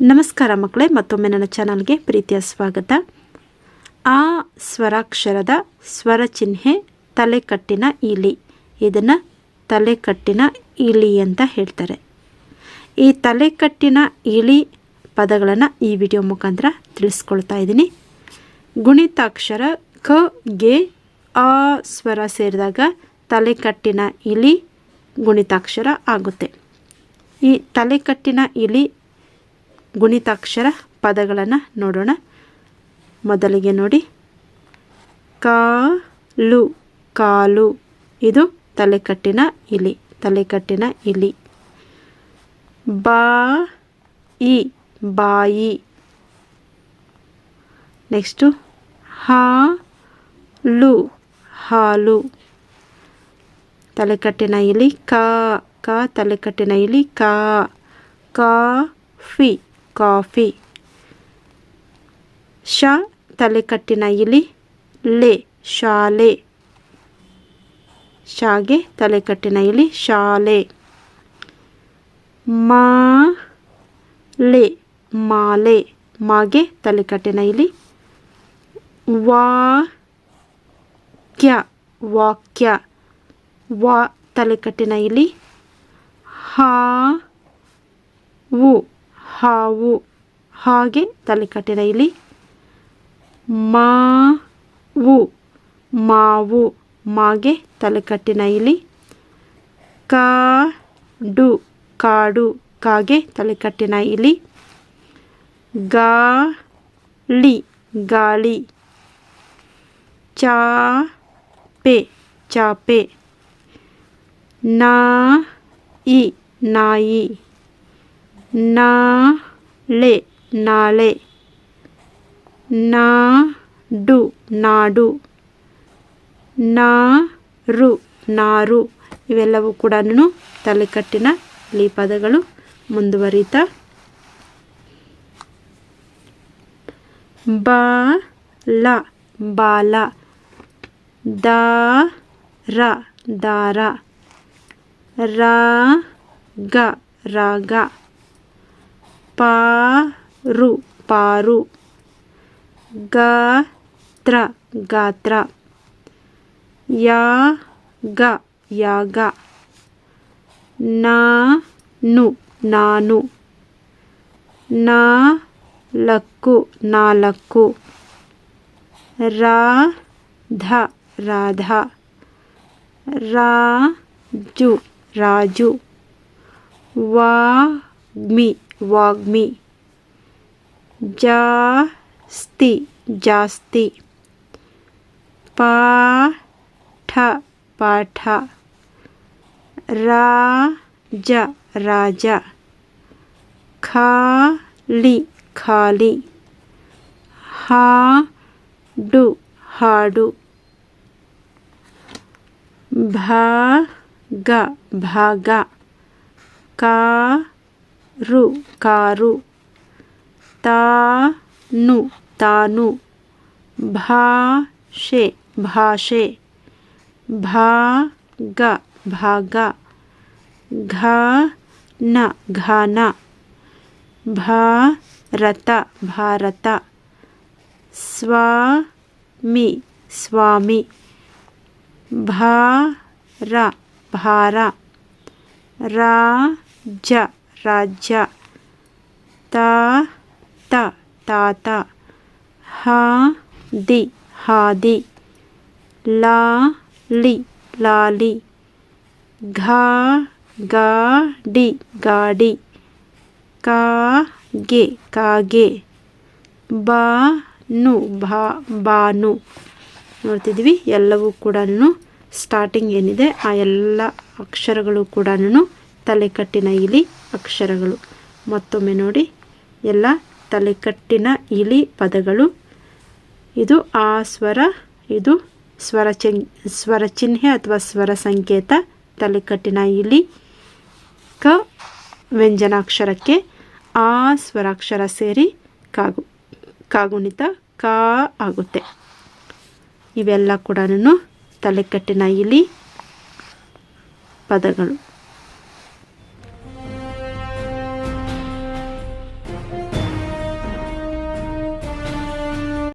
ನಮಸ್ಕಾರ ಮಕ್ಕಳೇ, ಮತ್ತೊಮ್ಮೆ ನನ್ನ ಚಾನಲ್ಗೆ ಪ್ರೀತಿಯ ಸ್ವಾಗತ. ಆ ಸ್ವರಾಕ್ಷರದ ಸ್ವರ ಚಿಹ್ನೆ ತಲೆಕಟ್ಟಿನ ಇಲಿ. ಇದನ್ನು ತಲೆಕಟ್ಟಿನ ಇಲಿ ಅಂತ ಹೇಳ್ತಾರೆ. ಈ ತಲೆಕಟ್ಟಿನ ಇಲಿ ಪದಗಳನ್ನು ಈ ವಿಡಿಯೋ ಮುಖಾಂತರ ತಿಳಿಸ್ಕೊಳ್ತಾ ಇದ್ದೀನಿ. ಗುಣಿತಾಕ್ಷರ ಕ, ಗೆ, ಆ ಸ್ವರ ಸೇರಿದಾಗ ತಲೆಕಟ್ಟಿನ ಇಲಿ ಗುಣಿತಾಕ್ಷರ ಆಗುತ್ತೆ. ಈ ತಲೆಕಟ್ಟಿನ ಇಲಿ ಗುಣಿತಾಕ್ಷರ ಪದಗಳನ್ನು ನೋಡೋಣ. ಮೊದಲಿಗೆ ನೋಡಿ. ಕಾಲು ಕಾಲು. ಇದು ತಲೆಕಟ್ಟಿನ ಇಲಿ ತಲೆಕಟ್ಟಿನ ಇಲಿ. ಬಾ ಇ ಬಾಯಿ. ನೆಕ್ಸ್ಟು ಹಾಲು ಹಾಲು. ತಲೆಕಟ್ಟಿನ ಇಲಿ, ಕಾ, ಕ, ತಲೆಕಟ್ಟಿನ ಇಲಿ, ಕಾ. ಕಾಫಿ. ಕಾಫಿ. ಶ ತಲೆಕಟ್ಟಿನ ಇಲಿ, ಲೆ ಶಾಲೆ. ಶಾಗೆ ತಲೆಕಟ್ಟಿನ ಇಲಿ, ಶಾಲೆ. ಮಾ ಲೆ ಮಾಲೆ, ಮಾಗೆ ತಲೆಕಟ್ಟಿನ ಇಲಿ. ವಾಕ್ಯ ವಾಕ್ಯ, ವಾ ತಲೆಕಟ್ಟಿನ ಇಲಿ. ಹಾವು ಹಾವು ಹಾಗೆ ತಲೆಕಟ್ಟಿನ ಇಲ್ಲಿ ಮಾವು ಮಾವು ಮಾಗೆ ತಲೆಕಟ್ಟಿನ ಇಲಿ ಕಾಡು ಕಾಡು ಕಾಗೆ ತಲೆಕಟ್ಟಿನ ಇಲಿ ಗಾಳಿ. ಗಾಳಿ ಚಾಪೆ ಚಾಪೆ ನಾಯಿ ನಾಯಿ. ನಾಳೆ ನಾಳೆ. ನಾಡು ನಾಡು. ನಾರು ನಾರು. ಇವೆಲ್ಲವೂ ಕೂಡ ತಲೆಕಟ್ಟಿನ ಲೀಪದಗಳು ಪದಗಳು ಮುಂದುವರಿತಾ. ಬಾಲ. ಬಾಲ ದಾರ. ದಾರ ರಾಗ ರಾಗ. ಪಾರು ಪಾರು ಗಾತ್ರ ಗಾತ್ರ ಯಾಗ ಯಾಗ ನಾನು ನಾನು ನಾಲ್ಕು ನಾಲ್ಕು ರಾಧ ರಾಧ ರಾಜು ರಾಜು ವಾಗ್ಮಿ ವಾಗ್ಮಿ ಜಾಸ್ತಿ ಜಾಸ್ತಿ ಪಾಠ ಪಾಠ ರಾಜ ರಾಜ ಖಾಲಿ ಖಾಲಿ ಹಾಡು ಹಾಡು ಭಾಗ ಭಾಗ ಕಾರು ಕಾರು ತಾನು ತಾನು ಭಾಷೆ ಭಾಷೆ ಭಾಗ ಭಾಗ ಘನ ಘನ ಭಾರತ ಭಾರತ ಸ್ವಾಮಿ ಸ್ವಾಮಿ ಭಾರ ಭಾರ ರಾಜ ರಾಜ್ಯ. ತಾತ. ಹ, ದಿ, ಹಾದಿ. ಹಾದಿ ಲಾಲಿ. ಡಿ, ಗಾಡಿ. ಗಾಡಿ ಕಾಗೆ. ಕಾಗೆ ಬಾನು ಭಾ, ಬಾನು. ನೋಡ್ತಿದ್ವಿ ಎಲ್ಲವೂ ಕೂಡ ಸ್ಟಾರ್ಟಿಂಗ್ ಏನಿದೆ, ಆ ಎಲ್ಲ ಅಕ್ಷರಗಳು ಕೂಡ ತಲೆಕಟ್ಟಿನ ಇಲಿ ಅಕ್ಷರಗಳು. ಮತ್ತೊಮ್ಮೆ ನೋಡಿ. ಎಲ್ಲ ತಲೆಕಟ್ಟಿನ ಇಲಿ ಪದಗಳು. ಇದು ಆ ಸ್ವರ, ಇದು ಸ್ವರ ಚಿನ್ ಸ್ವರ ಚಿಹ್ನೆ ಅಥವಾ ಸ್ವರ ಸಂಕೇತ. ತಲೆಕಟ್ಟಿನ ಇಲಿ ಕ ವ್ಯಂಜನಾಕ್ಷರಕ್ಕೆ ಆ ಸ್ವರಾಕ್ಷರ ಸೇರಿ ಕಾಗು, ಕಾಗುಣಿತ ಕಾ ಆಗುತ್ತೆ. ಇವೆಲ್ಲ ಕೂಡ ತಲೆಕಟ್ಟಿನ ಇಲಿ ಪದಗಳು.